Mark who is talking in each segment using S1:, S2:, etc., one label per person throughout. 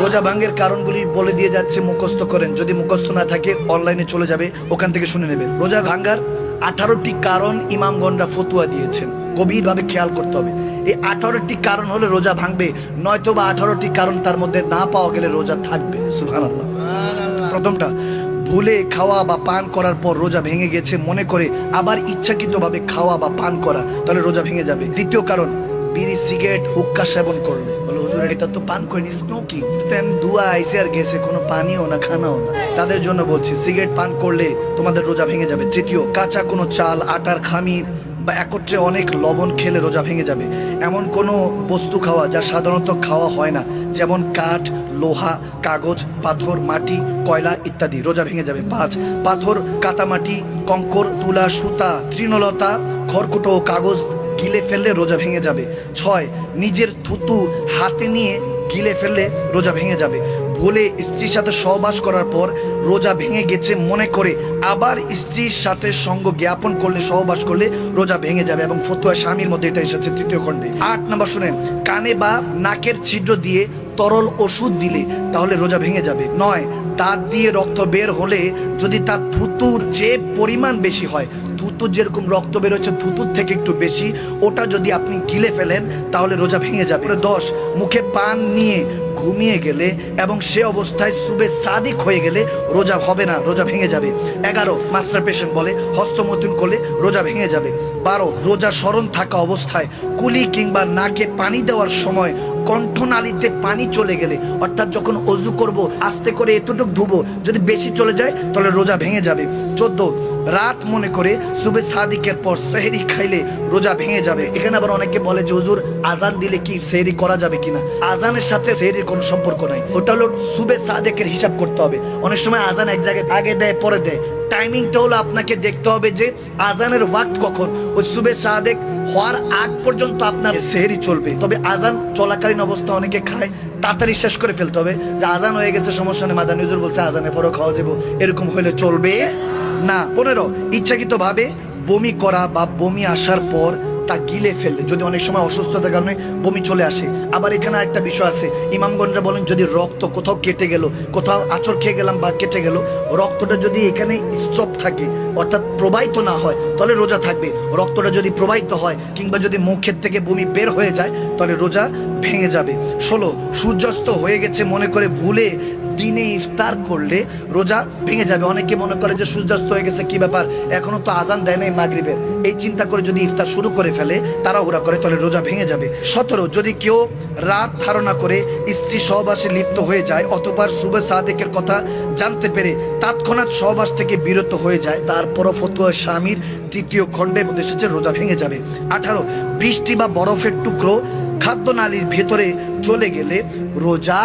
S1: রোজা ভাঙ্গের কারণগুলি বলে দিয়ে যাচ্ছে মুখস্থ করেন। যদি মুখস্থ না থাকে অনলাইনে চলে যাবে ওখান থেকে শুনে নেবেন। রোজা ভাঙ্গার আঠারোটি কারণ ইমামগণরা ফতুয়া দিয়েছেন। গভীরভাবে খেয়াল করতে হবে। এই আঠারোটি কারণ হলে রোজা ভাঙবে নয়তো বা আঠারোটি কারণ তার মধ্যে না পাওয়া গেলে রোজা থাকবে। সুহান প্রথমটা ভুলে খাওয়া বা পান করার পর রোজা ভেঙে গেছে মনে করে আবার ইচ্ছাকৃতভাবে খাওয়া বা পান করা তাহলে রোজা ভেঙে যাবে। দ্বিতীয় কারণ বিড়ি, সিগারেট, হুক্কা সেবন করলে। বলে, হুজুর, এটা তো পান করিনি স্মোকিং তেন দুয়া আইসে আর গেছে, কোনো পানিও না, খানাও না। তাদের জন্য বলছি, সিগারেট পান করলে তোমাদের রোজা ভেঙে যাবে। তৃতীয়, কাঁচা কোনো চাল, আটার খামির বা একত্রে অনেক লবণ খেলে রোজা ভেঙে যাবে। এমন কোনো বস্তু খাওয়া যা সাধারণত খাওয়া হয় না, যেমন কাঠ, লোহা, কাগজ, পাথর, মাটি, কয়লা ইত্যাদি, রোজা ভেঙে যাবে। পাঁচ, পাথর কাতামাটি কঙ্কর, তুলা, সুতা, তৃণলতা, খড়কুটো কাগজ গিলে ফেললে রোজা ভেঙে যাবে। ছয়, নিজের থুতু হাতে নিয়ে গিলে ফেললে রোজা ভেঙে যাবে। ভুলে স্ত্রীর সাথে সহবাস করার পর রোজা ভেঙে গেছে মনে করে। আবার স্ত্রীর সাথে সঙ্গ জ্ঞাপন করলে, সহবাস করলে রোজা ভেঙে যাবে এবং ফতুয়া স্বামীর মধ্যে এটা এসেছে তৃতীয় খণ্ডে। আট নম্বর শুনেন, কানে বা নাকের ছিদ্র দিয়ে তরল ওষুধ দিলে তাহলে রোজা ভেঙে যাবে। নয়, দাঁত দিয়ে রক্ত বের হলে যদি তার থুতুর যে পরিমাণ বেশি হয় থুতুর যেরকম রক্ত বের হচ্ছে থুতুর থেকে একটু বেশি, ওটা যদি আপনি গিলে ফেলেন, তাহলে রোজা ভেঙে যাবে। দশ, মুখে পান নিয়ে ঘুমিয়ে গেলে এবং সে অবস্থায় সুবে সাদিক হয়ে গেলে রোজা হবে না, রোজা ভেঙে যাবে। এগারো, মাস্টার পেশেন্ট বলে, হস্তমৈথুন করলে রোজা ভেঙে যাবে। বারো, রোজা স্মরণ থাকা অবস্থায় কুলি কিংবা নাকে পানি দেওয়ার সময় কণ্ঠনালীতে পানি চলে গেলে, অর্থাৎ যখন অজু করব, আস্তে করে যদি বেশি চলে যায়, তাহলে রোজা ভেঙে যাবে। চোদ্দ, রাত মনে করে সুবে সাদিকের পর সেহরি খাইলে রোজা ভেঙে যাবে। এখানে আবার অনেকে বলে যে আজান দিলে কি সেহরি করা যাবে কিনা? আজানের সাথে সেহরির কোনো সম্পর্ক নাই। ওটা হলো সুবে সাদেকের হিসাব করতে হবে। অনেক সময় আজান এক জায়গায় আগে দেয়, পরে দেয়। টাইমিংটা হলো আপনাকে দেখতে হবে যে, আজানের ওয়াক্ত কখন। ওই সুবে সাদেক হওয়ার আগ পর্যন্ত আপনার সেহরি চলবে। তবে আজান চলাকালীন অবস্থা অনেকে খায়, তাড়াতাড়ি শেষ করে ফেলতে হবে। যে আজান হয়ে গেছে, সমস্যা নেই মাদানি হুজুর বলছে আজানে পরও খাওয়া যাব। এরকম হলে চলবে? না, পনেরো ইচ্ছাকৃত ভাবে বমি করা বা বমি আসার পর তা গিলে ফেললে, যদি অনেক সময় অসুস্থতার কারণে বমি চলে আসে। আবার এখানে একটা বিষয় আছে। ইমামগণরা বলেন, যদি রক্ত কোথাও কেটে গেল, কোথাও আচর খেয়ে গেলাম বা কেটে গেল, রক্তটা যদি এখানে স্টপ থাকে, অর্থাৎ প্রবাহিত না হয়, তাহলে রোজা থাকবে। রক্তটা যদি প্রবাহিত হয়, কিংবা যদি মুখের থেকে বমি বের হয়ে যায়, তাহলে রোজা ভেঙে যাবে। ষোলো, সূর্যাস্ত হয়ে গেছে মনে করে ভুলে দিনে ইফতার করলে রোজা ভেঙে যাবে। অনেকে মনে করে যে সূর্যাস্ত হয়ে গেছে, কি ব্যাপার? এখনও তো আজান দেয় নাই মাগরিবের। এই চিন্তা করে যদি ইফতার শুরু করে ফেলে, তাড়াহুড়া করে, তাহলে রোজা ভেঙে যাবে। সতেরো, যদি কেউ রাত ধারণা করে স্ত্রী সহবাসে লিপ্ত হয়ে যায় অতবার সুবে সাদেকের কথা জানতে পেরে তৎক্ষণাৎ সহবাস থেকে বিরত হয়ে যায়, তারপরও ফতুয়া স্বামীর তৃতীয় খণ্ডে এসেছে, রোজা ভেঙে যাবে। আঠারো, বৃষ্টি বা বরফের টুকরো খাদ্যনালীর ভেতরে চলে গেলে রোজা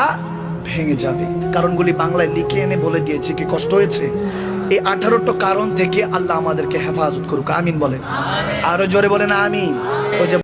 S1: ভেঙে যাবে। কারণগুলি বাংলায় লিখে এনে বলে দিয়েছে কি কষ্ট হয়েছে। এই আঠারোটা কারণ থেকে আল্লাহ আমাদেরকে হেফাজত করুক। আমিন বলে আরও জোরে বলেন আমিন। ওই যে